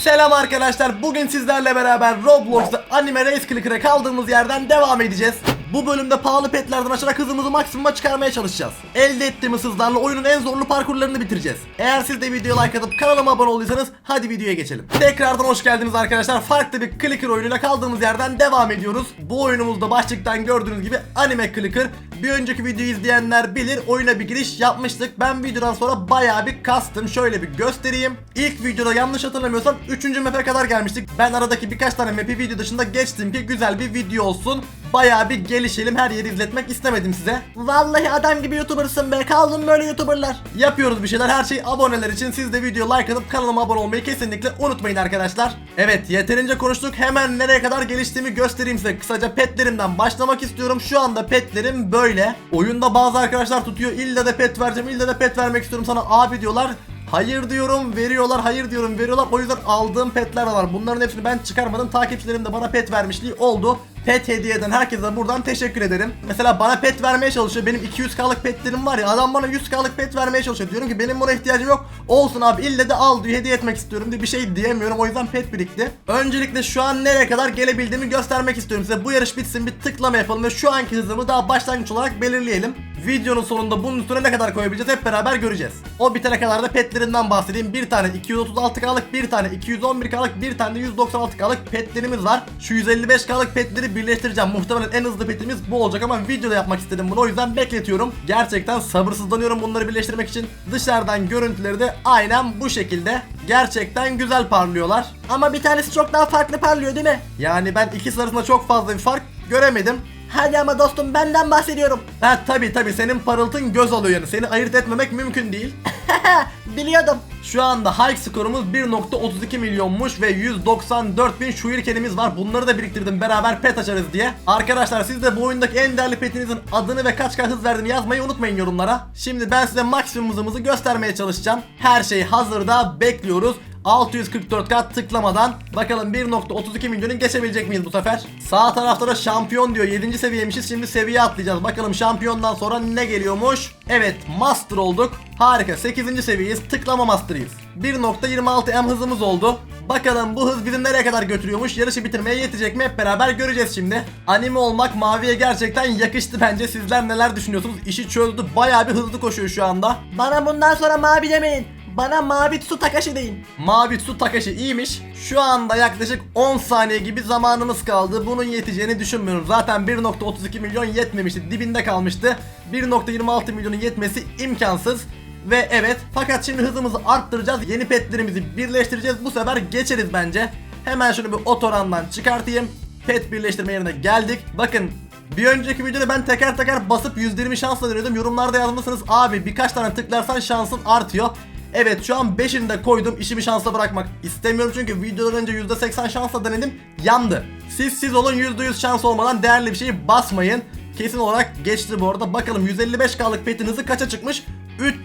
Selam arkadaşlar. Bugün sizlerle beraber Roblox'ta Anime Race Clicker'a kaldığımız yerden devam edeceğiz. Bu bölümde pahalı petlerden açarak hızımızı maksimuma çıkarmaya çalışacağız. Elde ettiğimiz hızlarla oyunun en zorlu parkurlarını bitireceğiz. Eğer siz de videoya like atıp kanalıma abone olduysanız hadi videoya geçelim. Tekrardan hoş geldiniz arkadaşlar. Farklı bir Clicker oyunuyla kaldığımız yerden devam ediyoruz. Bu oyunumuzda başlıktan gördüğünüz gibi Anime Clicker. Bir önceki videoyu izleyenler bilir oyuna bir giriş yapmıştık. Ben videodan sonra bayağı bir kastım. Şöyle bir göstereyim. İlk videoda yanlış hatırlamıyorsam 3. map'e kadar gelmiştik. Ben aradaki birkaç tane map'i video dışında geçtim ki güzel bir video olsun. Bayağı bir gelişelim her yeri izletmek istemedim size. Vallahi adam gibi youtubersın be kaldın böyle youtuberlar. Yapıyoruz bir şeyler her şey aboneler için siz de video like atıp kanalıma abone olmayı kesinlikle unutmayın arkadaşlar. Evet yeterince konuştuk hemen nereye kadar geliştiğimi göstereyim size. Kısaca petlerimden başlamak istiyorum. Şu anda petlerim böyle. Oyunda bazı arkadaşlar tutuyor illa da pet vereceğim illa da pet vermek istiyorum sana abi diyorlar. Hayır diyorum veriyorlar hayır diyorum veriyorlar o yüzden aldığım petler var bunların hepsini ben çıkarmadım takipçilerim de bana pet vermişliği oldu Pet hediye eden herkese buradan teşekkür ederim. Mesela bana pet vermeye çalışıyor. Benim 200k'lık petlerim var ya. Adam bana 100k'lık pet vermeye çalışıyor. Diyorum ki benim buna ihtiyacım yok. Olsun abi ille de al diyor. Hediye etmek istiyorum diye bir şey diyemiyorum. O yüzden pet birikti. Öncelikle şu an nereye kadar gelebildiğimi göstermek istiyorum size. Bu yarış bitsin bir tıklama yapalım ve şu anki hızımı daha başlangıç olarak belirleyelim. Videonun sonunda bunun üstüne ne kadar koyabileceğiz hep beraber göreceğiz. O bitene kadar da petlerinden bahsedeyim. Bir tane 236k'lık, bir tane 211k'lık, bir tane de 196k'lık petlerimiz var. Şu 155k'lık petleri birleştireceğim. Muhtemelen en hızlı petimiz bu olacak ama videoda yapmak istedim bunu. O yüzden bekletiyorum. Gerçekten sabırsızlanıyorum bunları birleştirmek için. Dışarıdan görüntüleri de aynen bu şekilde. Gerçekten güzel parlıyorlar. Ama bir tanesi çok daha farklı parlıyor değil mi? Yani ben ikisi arasında çok fazla bir fark göremedim. Hadi ama dostum benden bahsediyorum. Ha tabi tabi senin parıltın göz alıyor yani seni ayırt etmemek mümkün değil. Biliyordum. Şu anda high skorumuz 1.32 milyonmuş ve 194 bin şuirkenimiz var. Bunları da biriktirdim beraber pet açarız diye. Arkadaşlar siz de bu oyundaki en değerli petinizin adını ve kaç kaç hız verdiğini yazmayı unutmayın yorumlara. Şimdi ben size maksimum hızımızı göstermeye çalışacağım. Her şey hazırda bekliyoruz. 644k tıklamadan bakalım 1.32 milyonu geçebilecek miyiz bu sefer? Sağ tarafta da şampiyon diyor. 7. seviyeymişiz şimdi seviye atlayacağız. Bakalım şampiyondan sonra ne geliyormuş? Evet master olduk. Harika. 8. seviyeyiz. Tıklama master'ıyız. 1.26 m hızımız oldu. Bakalım bu hız bizi nereye kadar götürüyormuş? Yarışı bitirmeye yetecek mi? Hep beraber göreceğiz şimdi. Anime olmak maviye gerçekten yakıştı bence. Sizler neler düşünüyorsunuz? İşi çözdü. Baya bir hızlı koşuyor şu anda. Bana bundan sonra mavi demeyin. Bana mavi su Takashi deyin. Mavi su Takashi iyiymiş. Şu anda yaklaşık 10 saniye gibi zamanımız kaldı. Bunun yeteceğini düşünmüyorum. Zaten 1.32 milyon yetmemişti. Dibinde kalmıştı. 1.26 milyonun yetmesi imkansız. Ve evet fakat şimdi hızımızı arttıracağız. Yeni petlerimizi birleştireceğiz. Bu sefer geçeriz bence. Hemen şunu bir otorandan çıkartayım. Pet birleştirme yerine geldik. Bakın bir önceki videoda ben teker teker basıp 120 şansla deniyordum. Yorumlarda yazmışsınız abi birkaç tane tıklarsan şansın artıyor. Evet şu an 5'ini de koydum işimi şansla bırakmak istemiyorum çünkü videodan önce %80 şansla denedim yandı. Siz siz olun %100 şans olmadan değerli bir şeyi basmayın. Kesin olarak geçti bu arada bakalım 155k'lık petin hızı kaça çıkmış?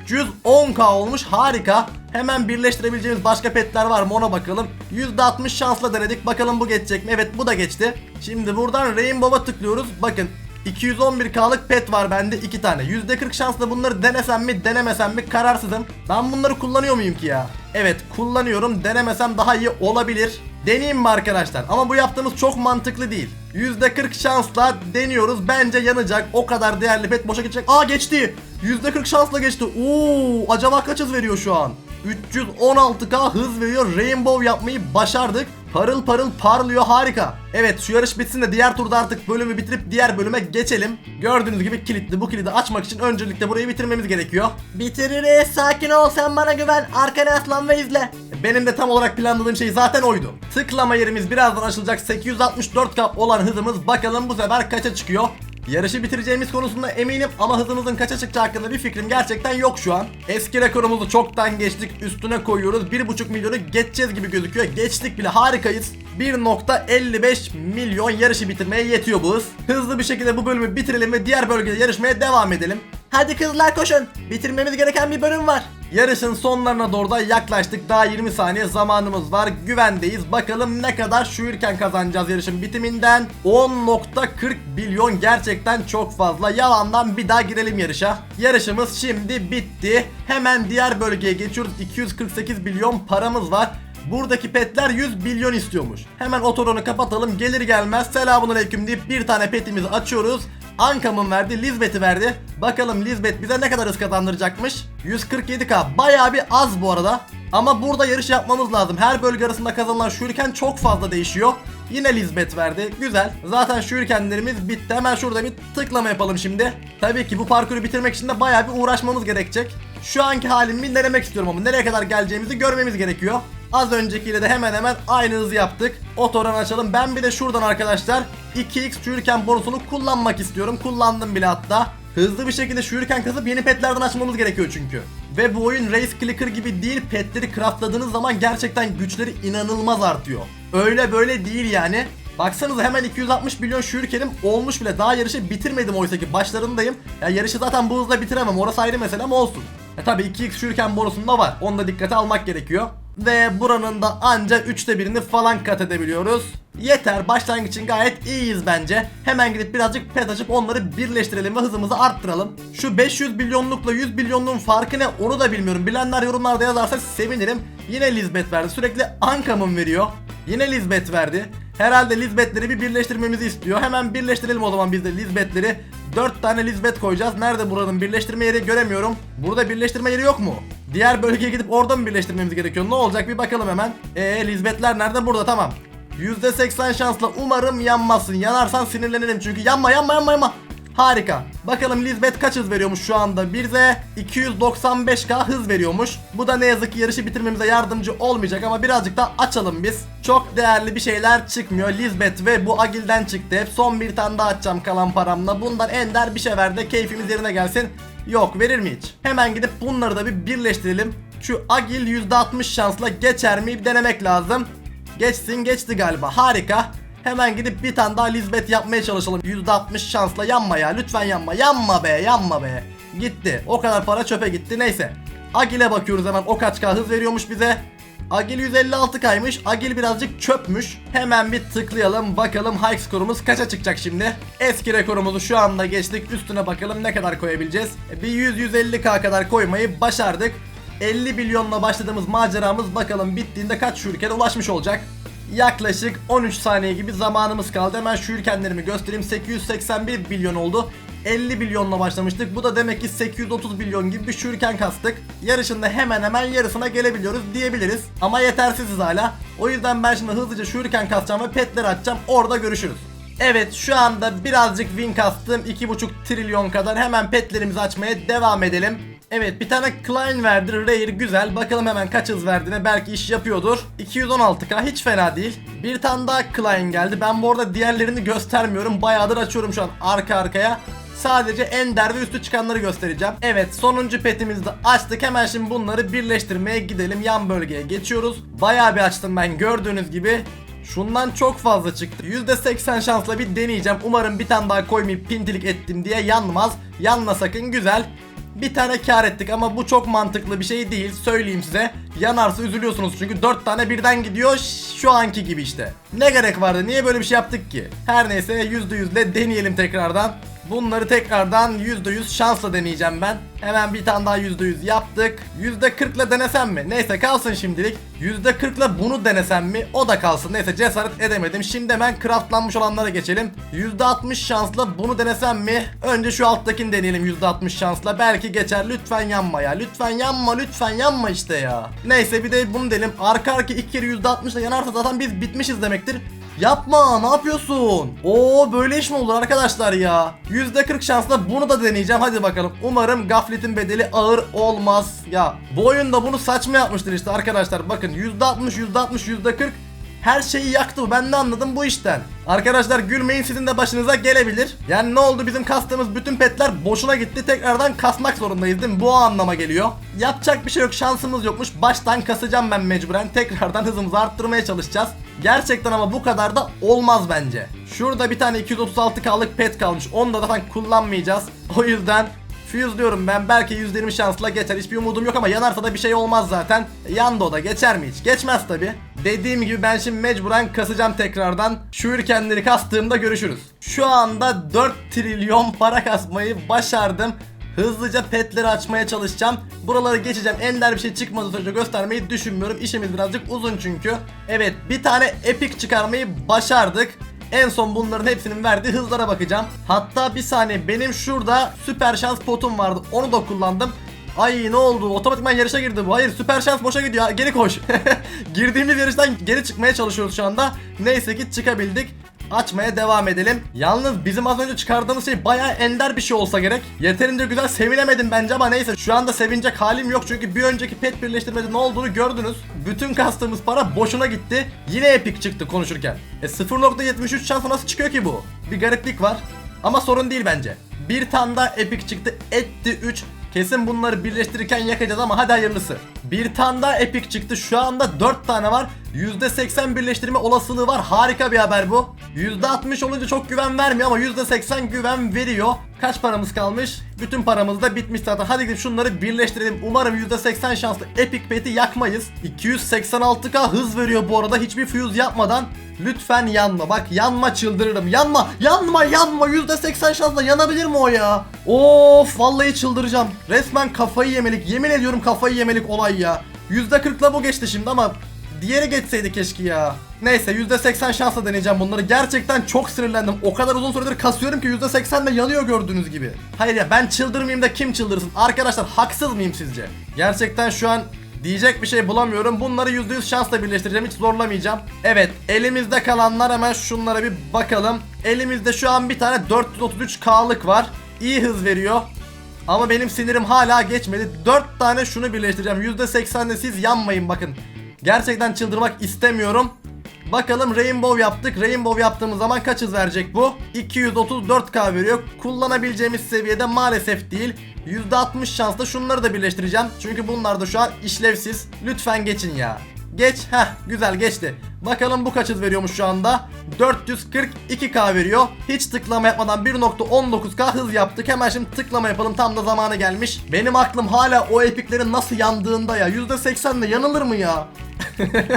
310k olmuş harika. Hemen birleştirebileceğimiz başka petler var mı ona bakalım. %60 şansla denedik bakalım bu geçecek mi? Evet bu da geçti. Şimdi buradan Rainbow'a tıklıyoruz. Bakın 211k'lık pet var bende 2 tane. %40 şansla bunları denesem mi denemesem mi kararsızım. Ben bunları kullanıyor muyum ki ya? Evet kullanıyorum denemesem daha iyi olabilir. Deneyeyim mi arkadaşlar? Ama bu yaptığımız çok mantıklı değil. %40 şansla deniyoruz. Bence yanacak. O kadar değerli pet boşa gidecek. Aa geçti. %40 şansla geçti. Oo, acaba kaç hız veriyor şu an? 316k hız veriyor. Rainbow yapmayı başardık. Parıl parıl parlıyor harika. Evet şu yarış bitsin de diğer turda artık bölümü bitirip diğer bölüme geçelim. Gördüğünüz gibi kilitli. Bu kilidi açmak için öncelikle burayı bitirmemiz gerekiyor. Bitiririz. Sakin ol sen bana güven. Arkana aslan ve izle. Benim de tam olarak planladığım şey zaten oydu. Tıklama yerimiz birazdan açılacak 864k olan hızımız bakalım bu sefer kaça çıkıyor. Yarışı bitireceğimiz konusunda eminim ama hızımızın kaça çıkacağı hakkında bir fikrim gerçekten yok şu an. Eski rekorumuzu çoktan geçtik üstüne koyuyoruz 1.5 milyonu geçeceğiz gibi gözüküyor. Geçtik bile harikayız. 1.55 milyon yarışı bitirmeye yetiyor bu hız. Hızlı bir şekilde bu bölümü bitirelim ve diğer bölgede yarışmaya devam edelim. Hadi kızlar koşun. Bitirmemiz gereken bir bölüm var. Yarışın sonlarına doğru da yaklaştık. Daha 20 saniye zamanımız var. Güvendeyiz. Bakalım ne kadar şuurken kazanacağız yarışın bitiminden. 10.40 milyon gerçekten çok fazla. Yalandan bir daha girelim yarışa. Yarışımız şimdi bitti. Hemen diğer bölgeye geçiyoruz. 248 milyon paramız var. Buradaki petler 100 milyon istiyormuş. Hemen otoronu kapatalım. Gelir gelmez selamun aleyküm deyip bir tane petimizi açıyoruz. Ankam'ın verdi, Lizbeth'i verdi. Bakalım Lizbeth bize ne kadar hız kazandıracakmış? 147k. Bayağı bir az bu arada. Ama burada yarış yapmamız lazım. Her bölge arasında kazanılan şuriken çok fazla değişiyor. Yine Lizbeth verdi. Güzel. Zaten şurikenlerimiz bitti. Hemen şurada bir tıklama yapalım şimdi. Tabii ki bu parkuru bitirmek için de bayağı bir uğraşmamız gerekecek. Şu anki halimi denemek istiyorum ama nereye kadar geleceğimizi görmemiz gerekiyor. Az öncekiyle de hemen hemen aynı hızı yaptık. Otoran açalım. Ben bir de şuradan arkadaşlar 2x şuriken bonusunu kullanmak istiyorum. Kullandım bile hatta. Hızlı bir şekilde şuriken kazıp yeni petlerden açmamız gerekiyor çünkü. Ve bu oyun Race Clicker gibi değil petleri craftladığınız zaman gerçekten güçleri inanılmaz artıyor. Öyle böyle değil yani. Baksanıza hemen 260 milyon şurikenim olmuş bile. Daha yarışı bitirmedim oysa ki başlarındayım. Ya yarışı zaten bu hızla bitiremem. Orası ayrı mesele ama olsun. E tabi 2x şuriken bonusunda var. Onu da dikkate almak gerekiyor. Ve buranın da anca üçte birini falan kat edebiliyoruz. Yeter başlangıç için gayet iyiyiz bence. Hemen gidip birazcık pet açıp onları birleştirelim ve hızımızı arttıralım. Şu 500 milyonlukla 100 milyonluğun farkı ne onu da bilmiyorum. Bilenler yorumlarda yazarsa sevinirim. Yine Lizbeth verdi. Sürekli Ankam'ın veriyor. Yine Lizbeth verdi. Herhalde Lizbeth'leri bir birleştirmemizi istiyor. Hemen birleştirelim o zaman biz de Lizbeth'leri. 4 tane Lizbeth koyacağız. Nerede buranın birleştirme yeri göremiyorum. Burada birleştirme yeri yok mu? Diğer bölgeye gidip orada mı birleştirmemiz gerekiyor? Ne olacak bir bakalım hemen. Eee Lizbeth'ler nerede? Burada tamam. %80 şansla umarım yanmazsın. Yanarsan sinirlenirim çünkü yanma yanma yanma yanma. Harika. Bakalım Lizbeth kaç hız veriyormuş şu anda? Bize 295k hız veriyormuş. Bu da ne yazık ki yarışı bitirmemize yardımcı olmayacak ama birazcık da açalım biz. Çok değerli bir şeyler çıkmıyor. Lizbeth ve bu Agil'den çıktı. Son bir tane daha açacağım kalan paramla. Bundan ender bir şey ver de keyfimiz yerine gelsin. Yok verir mi hiç? Hemen gidip bunları da bir birleştirelim. Şu Agil %60 şansla geçer mi bir denemek lazım. Geçsin geçti galiba harika. Hemen gidip bir tane daha Lizbeth yapmaya çalışalım. %60 şansla yanma ya lütfen yanma. Yanma be yanma be. Gitti. O kadar para çöpe gitti neyse. Agil'e bakıyoruz hemen o kaç k hız veriyormuş bize. Agil 156 kaymış. Agil birazcık çöpmüş. Hemen bir tıklayalım bakalım high skorumuz kaça çıkacak şimdi. Eski rekorumuzu şu anda geçtik. Üstüne bakalım ne kadar koyabileceğiz. E, Bir 100-150k kadar koymayı başardık. 50 milyonla başladığımız maceramız bakalım bittiğinde kaç şurikene ulaşmış olacak. Yaklaşık 13 saniye gibi zamanımız kaldı. Hemen şurikenlerimi göstereyim. 881 milyon oldu. 50 milyonla başlamıştık. Bu da demek ki 830 milyon gibi bir şuriken kastık. Yarışında hemen hemen yarısına gelebiliyoruz diyebiliriz. Ama yetersiziz hala. O yüzden ben şimdi hızlıca şuriken kasacağım ve petleri açacağım. Orada görüşürüz. Evet şu anda birazcık win kastım 2.5 trilyon kadar hemen petlerimizi açmaya devam edelim. Evet bir tane Klein verdi Rare güzel bakalım hemen kaç hız verdiğine belki iş yapıyordur 216k hiç fena değil Bir tane daha Klein geldi ben bu arada diğerlerini göstermiyorum bayağıdır açıyorum şu an arka arkaya Sadece ender ve üstü çıkanları göstereceğim. Evet sonuncu petimizi de açtık. Hemen şimdi bunları birleştirmeye gidelim. Yan bölgeye geçiyoruz. Bayağı bir açtım ben gördüğünüz gibi. Şundan çok fazla çıktı. %80 şansla bir deneyeceğim. Umarım bir tane daha koymayıp pintilik ettim diye yanmaz. Yanma sakın güzel. Bir tane kar ettik ama bu çok mantıklı bir şey değil söyleyeyim size. Yanarsa üzülüyorsunuz çünkü 4 tane birden gidiyor şu anki gibi işte. Ne gerek vardı niye böyle bir şey yaptık ki? Her neyse %100 de deneyelim tekrardan. Bunları tekrardan %100 şansla deneyeceğim ben. Hemen bir tane daha %100 yaptık. %40 ile denesem mi? Neyse kalsın şimdilik. %40 ile bunu denesem mi? O da kalsın. Neyse cesaret edemedim. Şimdi hemen craftlanmış olanlara geçelim. %60 şansla bunu denesem mi? Önce şu alttakini deneyelim %60 şansla. Belki geçer. Lütfen yanma ya. Lütfen yanma. Lütfen yanma işte ya. Neyse bir de bunu deneyelim. Arka arka iki kere %60 ile yanarsa zaten biz bitmişiz demektir. Yapma ne yapıyorsun? Oo böyle iş mi olur arkadaşlar ya? %40 şansla bunu da deneyeceğim hadi bakalım. Umarım gafletin bedeli ağır olmaz. Ya bu oyunda bunu saçma yapmıştır işte arkadaşlar. Bakın %60 %60 %40 her şeyi yaktı. Ben de anladım bu işten. Arkadaşlar gülmeyin sizin de başınıza gelebilir. Yani ne oldu bizim kastığımız bütün petler boşuna gitti. Tekrardan kasmak zorundayız değil mi? Bu anlama geliyor. Yapacak bir şey yok şansımız yokmuş. Baştan kasacağım ben mecburen. Tekrardan hızımızı arttırmaya çalışacağız. Gerçekten ama bu kadar da olmaz bence. Şurada bir tane 236k'lık pet kalmış. Onu da zaten kullanmayacağız. O yüzden Fuse diyorum ben belki %20 şansla geçer hiçbir umudum yok ama yanarsa da bir şey olmaz zaten Yandı o da geçer mi hiç? Geçmez tabi Dediğim gibi ben şimdi mecburen kasacağım tekrardan Şu ürkenleri kastığımda görüşürüz Şu anda 4 trilyon para kasmayı başardım Hızlıca petleri açmaya çalışacağım. Buraları geçeceğim. Ender bir şey çıkmadığı sürece göstermeyi düşünmüyorum. İşimiz birazcık uzun çünkü. Evet bir tane epic çıkarmayı başardık. En son bunların hepsinin verdiği hızlara bakacağım. Hatta bir saniye benim şurada süper şans potum vardı. Onu da kullandım. Ay ne oldu? Otomatikman yarışa girdi bu. Hayır süper şans boşa gidiyor. Geri koş. Girdiğimiz yarıştan geri çıkmaya çalışıyoruz şu anda. Neyse ki çıkabildik. Açmaya devam edelim. Yalnız bizim az önce çıkardığımız şey bayağı ender bir şey olsa gerek. Yeterince güzel sevinemedim bence ama neyse şu anda sevinecek halim yok çünkü bir önceki pet birleştirmede ne olduğunu gördünüz. Bütün kastığımız para boşuna gitti. Yine epic çıktı konuşurken. E 0.73 şansı nasıl çıkıyor ki bu? Bir gariplik var. Ama sorun değil bence. Bir tane daha epic çıktı. Etti 3. Kesin bunları birleştirirken yakacağız ama hadi hayırlısı. Bir tane daha epic çıktı. Şu anda 4 tane var. %80 birleştirme olasılığı var. Harika bir haber bu. %60 olunca çok güven vermiyor ama %80 güven veriyor. Kaç paramız kalmış? Bütün paramız da bitmiş zaten. Hadi gidip şunları birleştirelim. Umarım %80 şanslı epic pet'i yakmayız. 286k hız veriyor bu arada hiçbir fuse yapmadan. Lütfen yanma. Bak yanma çıldırırım. Yanma. Yanma yanma. %80 şansla yanabilir mi o ya? Of vallahi çıldıracağım. Resmen kafayı yemelik. Yemin ediyorum kafayı yemelik olay ya. %40'la bu geçti şimdi ama diğeri geçseydi keşke ya. Neyse %80 şansla deneyeceğim bunları. Gerçekten çok sinirlendim. O kadar uzun süredir kasıyorum ki %80 de yanıyor gördüğünüz gibi. Hayır ya ben çıldırmayayım da kim çıldırsın? Arkadaşlar haksız mıyım sizce? Gerçekten şu an Diyecek bir şey bulamıyorum. Bunları %100 şansla birleştireceğim. Hiç zorlamayacağım. Evet. Elimizde kalanlar hemen şunlara bir bakalım. Elimizde şu an bir tane 433K'lık var. İyi hız veriyor. Ama benim sinirim hala geçmedi. 4 tane şunu birleştireceğim. %80'de siz yanmayın bakın. Gerçekten çıldırmak istemiyorum. Bakalım Rainbow yaptık. Rainbow yaptığımız zaman kaç hız verecek bu? 234k veriyor. Kullanabileceğimiz seviyede maalesef değil. %60 şansla şunları da birleştireceğim. Çünkü bunlar da şu an işlevsiz. Lütfen geçin ya. Geç. Heh güzel geçti. Bakalım bu kaç hız veriyormuş şu anda. 442k veriyor. Hiç tıklama yapmadan 1.19k hız yaptık. Hemen şimdi tıklama yapalım. Tam da zamanı gelmiş. Benim aklım hala o epiklerin nasıl yandığında ya. %80 de yanılır mı ya?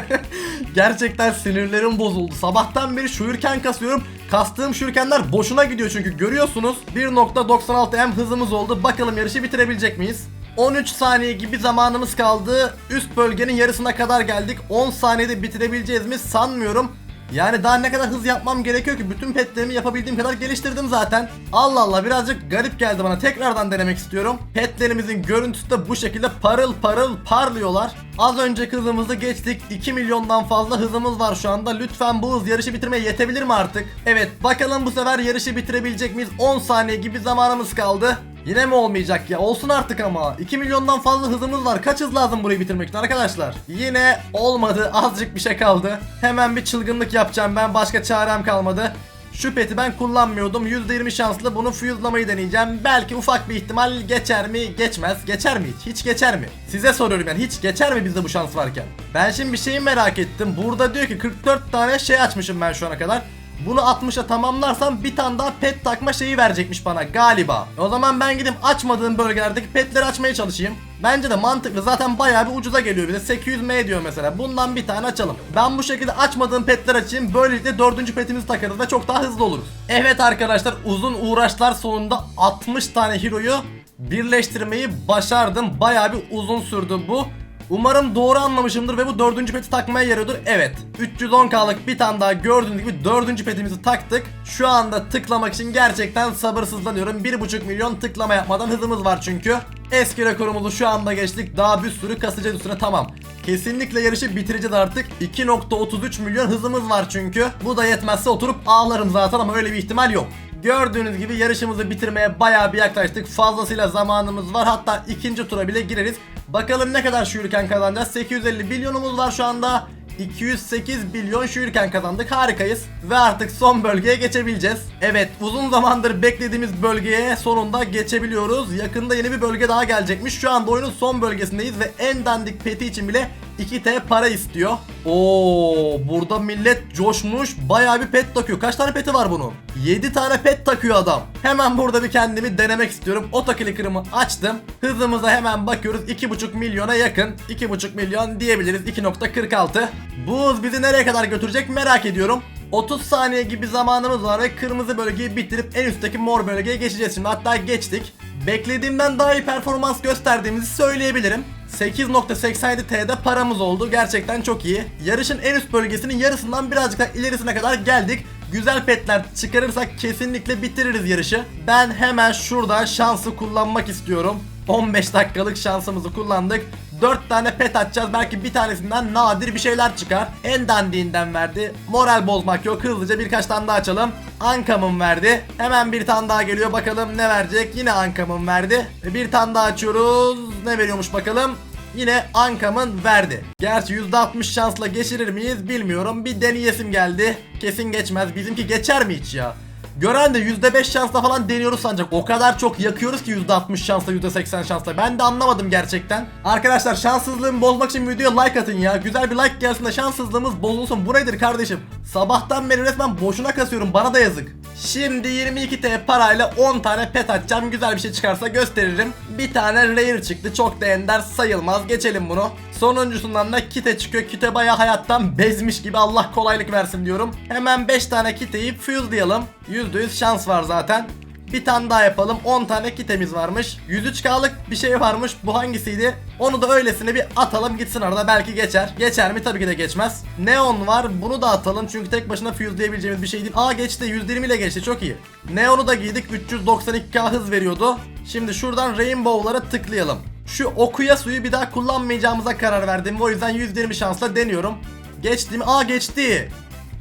Gerçekten sinirlerim bozuldu. Sabahtan beri şuyurken kasıyorum. Kastığım şuyurkenler boşuna gidiyor çünkü görüyorsunuz. 1.96 M hızımız oldu. Bakalım yarışı bitirebilecek miyiz? 13 saniye gibi zamanımız kaldı. Üst bölgenin yarısına kadar geldik. 10 saniyede bitirebileceğiz mi sanmıyorum. Yani daha ne kadar hız yapmam gerekiyor ki bütün petlerimi yapabildiğim kadar geliştirdim zaten. Allah Allah birazcık garip geldi bana. Tekrardan denemek istiyorum. Petlerimizin görüntüsü de bu şekilde parıl parıl parlıyorlar. Az önceki hızımızı geçtik. 2 milyondan fazla hızımız var şu anda. Lütfen bu hız yarışı bitirmeye yetebilir mi artık? Evet bakalım bu sefer yarışı bitirebilecek miyiz? 10 saniye gibi zamanımız kaldı. Yine mi olmayacak ya? Olsun artık ama. 2 milyondan fazla hızımız var. Kaç hız lazım burayı bitirmek için arkadaşlar? Yine olmadı. Azıcık bir şey kaldı. Hemen bir çılgınlık yapacağım ben. Başka çarem kalmadı. Şu peti ben kullanmıyordum. %20 şanslı bunu fuse'lamayı deneyeceğim. Belki ufak bir ihtimal geçer mi? Geçmez. Geçer mi hiç? Hiç geçer mi? Size soruyorum yani hiç geçer mi bizde bu şans varken? Ben şimdi bir şeyi merak ettim. Burada diyor ki 44 tane şey açmışım ben şu ana kadar. Bunu 60'a tamamlarsam bir tane daha pet takma şeyi verecekmiş bana galiba. O zaman ben gidip açmadığım bölgelerdeki petleri açmaya çalışayım. Bence de mantıklı zaten bayağı bir ucuza geliyor bize 800M diyor mesela bundan bir tane açalım. Ben bu şekilde açmadığım petler açayım böylelikle dördüncü petimizi takarız ve çok daha hızlı oluruz. Evet arkadaşlar uzun uğraşlar sonunda 60 tane hero'yu birleştirmeyi başardım. Bayağı bir uzun sürdü bu. Umarım doğru anlamışımdır ve bu dördüncü peti takmaya yarıyordur. Evet 310k'lık bir tane daha gördüğünüz gibi dördüncü petimizi taktık. Şu anda tıklamak için gerçekten sabırsızlanıyorum. 1.5 milyon tıklama yapmadan hızımız var çünkü. Eski rekorumuzu şu anda geçtik. Daha bir sürü kasacağız üstüne tamam. Kesinlikle yarışı bitireceğiz artık. 2.33 milyon hızımız var çünkü. Bu da yetmezse oturup ağlarım zaten ama öyle bir ihtimal yok. Gördüğünüz gibi yarışımızı bitirmeye bayağı bir yaklaştık. Fazlasıyla zamanımız var. Hatta ikinci tura bile gireriz. Bakalım ne kadar şuyurken kazanacağız. 850 milyonumuz var şu anda. 208 milyon şuyurken kazandık. Harikayız. Ve artık son bölgeye geçebileceğiz. Evet uzun zamandır beklediğimiz bölgeye sonunda geçebiliyoruz. Yakında yeni bir bölge daha gelecekmiş. Şu anda oyunun son bölgesindeyiz ve en dandik peti için bile 2T para istiyor. Oo, burada millet coşmuş. Bayağı bir pet takıyor. Kaç tane peti var bunun? 7 tane pet takıyor adam. Hemen burada bir kendimi denemek istiyorum. Auto clicker'ımı açtım. Hızımıza hemen bakıyoruz. 2.5 milyona yakın. 2.5 milyon diyebiliriz. 2.46. Bu hız bizi nereye kadar götürecek merak ediyorum. 30 saniye gibi zamanımız var ve kırmızı bölgeyi bitirip en üstteki mor bölgeye geçeceğiz şimdi. Hatta geçtik. beklediğimden daha iyi performans gösterdiğimizi söyleyebilirim. 8.87 T'de paramız oldu. Gerçekten çok iyi. Yarışın en üst bölgesinin yarısından birazcık daha ilerisine kadar geldik. Güzel petler çıkarırsak kesinlikle bitiririz yarışı. Ben hemen şuradan şansı kullanmak istiyorum. 15 dakikalık şansımızı kullandık. 4 tane pet atacağız. Belki bir tanesinden nadir bir şeyler çıkar. En dandiğinden verdi. Moral bozmak yok. Hızlıca birkaç tane daha açalım. Ankam'ın verdi. Hemen bir tane daha geliyor. Bakalım ne verecek. Yine Ankam'ın verdi. Ve bir tane daha açıyoruz. Ne veriyormuş bakalım. Yine Ankam'ın verdi. Gerçi %60 şansla geçirir miyiz bilmiyorum. Bir deneyesim geldi. Kesin geçmez. Bizimki geçer mi hiç ya? Gören de %5 şansla falan deniyoruz sancak o kadar çok yakıyoruz ki %60 şansla %80 şansla. Ben de anlamadım gerçekten. Arkadaşlar şanssızlığımı bozmak için videoya like atın ya. Güzel bir like gelsin de şanssızlığımız bozulsun. Bu nedir kardeşim? Sabahtan beri resmen boşuna kasıyorum. Bana da yazık Şimdi 22T parayla 10 tane pet atacağım güzel bir şey çıkarsa gösteririm Bir tane rare çıktı çok da ender sayılmaz geçelim bunu Sonuncusundan da kite çıkıyor. Kite baya hayattan bezmiş gibi Allah kolaylık versin diyorum. Hemen 5 tane kiteyi fuse'layalım. %100 şans var zaten. Bir tane daha yapalım. 10 tane kitemiz varmış. 103K'lık bir şey varmış. Bu hangisiydi? Onu da öylesine bir atalım gitsin arada belki geçer. Geçer mi? Tabii ki de geçmez. Neon var. Bunu da atalım çünkü tek başına fuse'layabileceğimiz bir şey değil. Aa geçti. 120 ile geçti. Çok iyi. Neon'u da giydik. 392K hız veriyordu. Şimdi şuradan Rainbow'lara tıklayalım. Şu okuya suyu bir daha kullanmayacağımıza karar verdim. O yüzden 120 şansla deniyorum. Geçti mi? Aa geçti.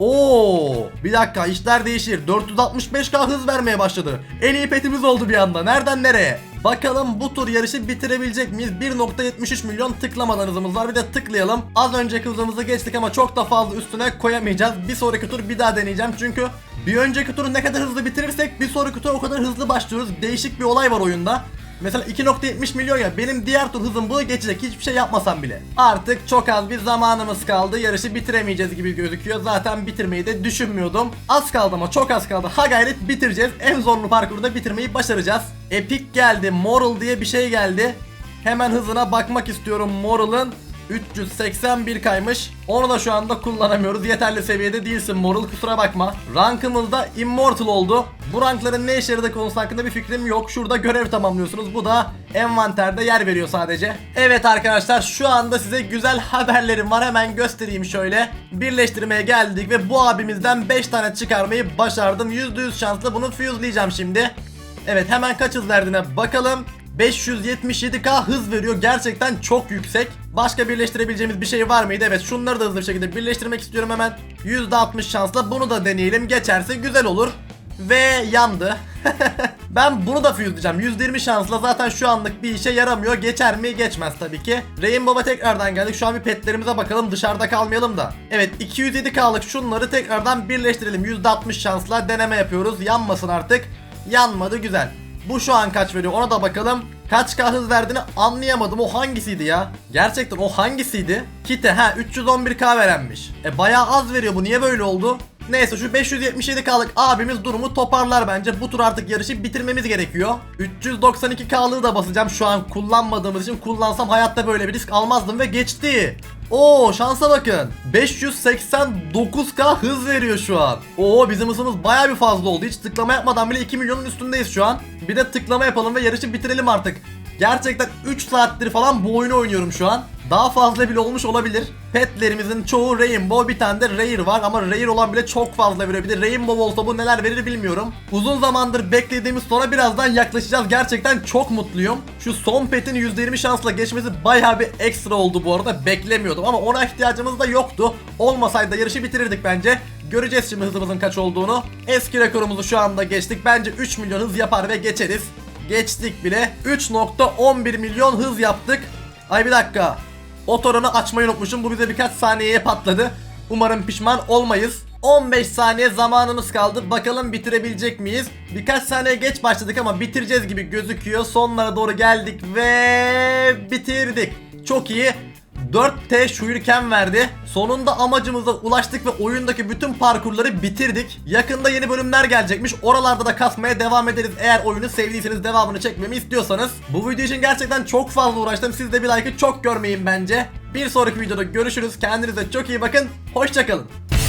Oo, bir dakika işler değişir. 465k hız vermeye başladı. En iyi petimiz oldu bir anda. Nereden nereye? Bakalım bu tur yarışı bitirebilecek miyiz? 1.73 milyon tıklamadan hızımız var. Bir de tıklayalım. Az önceki hızımızı geçtik ama çok da fazla üstüne koyamayacağız. Bir sonraki tur bir daha deneyeceğim. Çünkü bir önceki turu ne kadar hızlı bitirirsek bir sonraki tur o kadar hızlı başlıyoruz. Değişik bir olay var oyunda. Mesela 2.70 milyon ya benim diğer tur hızım bunu geçecek hiçbir şey yapmasam bile. Artık çok az bir zamanımız kaldı. Yarışı bitiremeyeceğiz gibi gözüküyor. Zaten bitirmeyi de düşünmüyordum. Az kaldı ama çok az kaldı. Ha gayret bitireceğiz. En zorlu parkurda bitirmeyi başaracağız. Epic geldi. Moral diye bir şey geldi. Hemen hızına bakmak istiyorum Moral'ın. 381 kaymış. Onu da şu anda kullanamıyoruz. Yeterli seviyede değilsin Moral kusura bakma. Rankımız da Immortal oldu. Bu rankların ne işe yaradığı konusu hakkında bir fikrim yok. Şurada görev tamamlıyorsunuz. Bu da envanterde yer veriyor sadece. Evet arkadaşlar şu anda size güzel haberlerim var. Hemen göstereyim şöyle. Birleştirmeye geldik ve bu abimizden 5 tane çıkarmayı başardım. %100 şansla bunu fuse'layacağım şimdi. Evet hemen kaç hız verdiğine bakalım. 577k hız veriyor. Gerçekten çok yüksek. Başka birleştirebileceğimiz bir şey var mıydı? Evet şunları da hızlı bir şekilde birleştirmek istiyorum hemen. %60 şansla bunu da deneyelim. Geçerse güzel olur. Ve yandı. ben bunu da fuse'layacağım. %20 şansla zaten şu anlık bir işe yaramıyor. Geçer mi? Geçmez tabii ki. Rainbow'a tekrardan geldik. Şu an bir petlerimize bakalım. Dışarıda kalmayalım da. Evet 207k'lık şunları tekrardan birleştirelim. %60 şansla deneme yapıyoruz. Yanmasın artık. Yanmadı güzel. Bu şu an kaç veriyor ona da bakalım. Kaç K hız verdiğini anlayamadım. O hangisiydi ya? Gerçekten o hangisiydi? Kite ha 311K verenmiş. E bayağı az veriyor bu niye böyle oldu? Neyse şu 577K'lık abimiz durumu toparlar bence. Bu tur artık yarışı bitirmemiz gerekiyor. 392K'lığı da basacağım şu an kullanmadığımız için. Kullansam hayatta böyle bir risk almazdım ve geçti. Oo şansa bakın. 589k hız veriyor şu an. Oo bizim hızımız baya bir fazla oldu. Hiç tıklama yapmadan bile 2 milyonun üstündeyiz şu an. Bir de tıklama yapalım ve yarışı bitirelim artık. Gerçekten 3 saattir falan bu oyunu oynuyorum şu an. Daha fazla bile olmuş olabilir. Petlerimizin çoğu Rainbow bir tane de Rare var ama Rare olan bile çok fazla verebilir. Rainbow olsa bu neler verir bilmiyorum. Uzun zamandır beklediğimiz sona birazdan yaklaşacağız. Gerçekten çok mutluyum. Şu son petin %20 şansla geçmesi baya bir ekstra oldu bu arada. Beklemiyordum ama ona ihtiyacımız da yoktu. Olmasaydı yarışı bitirirdik bence. Göreceğiz şimdi hızımızın kaç olduğunu. Eski rekorumuzu şu anda geçtik. Bence 3 milyon hız yapar ve geçeriz. Geçtik bile. 3.11 milyon hız yaptık. Ay bir dakika. Otoranı açmayı unutmuşum. Bu bize birkaç saniyeye patladı. Umarım pişman olmayız. 15 saniye zamanımız kaldı. Bakalım bitirebilecek miyiz? Birkaç saniye geç başladık ama bitireceğiz gibi gözüküyor. Sonlara doğru geldik ve bitirdik. Çok iyi. 4T şuyurken verdi. Sonunda amacımıza ulaştık ve oyundaki bütün parkurları bitirdik. Yakında yeni bölümler gelecekmiş. Oralarda da kasmaya devam ederiz. Eğer oyunu sevdiyseniz devamını çekmemi istiyorsanız. Bu video için gerçekten çok fazla uğraştım. Siz de bir like'ı çok görmeyin bence. Bir sonraki videoda görüşürüz. Kendinize çok iyi bakın. Hoşçakalın.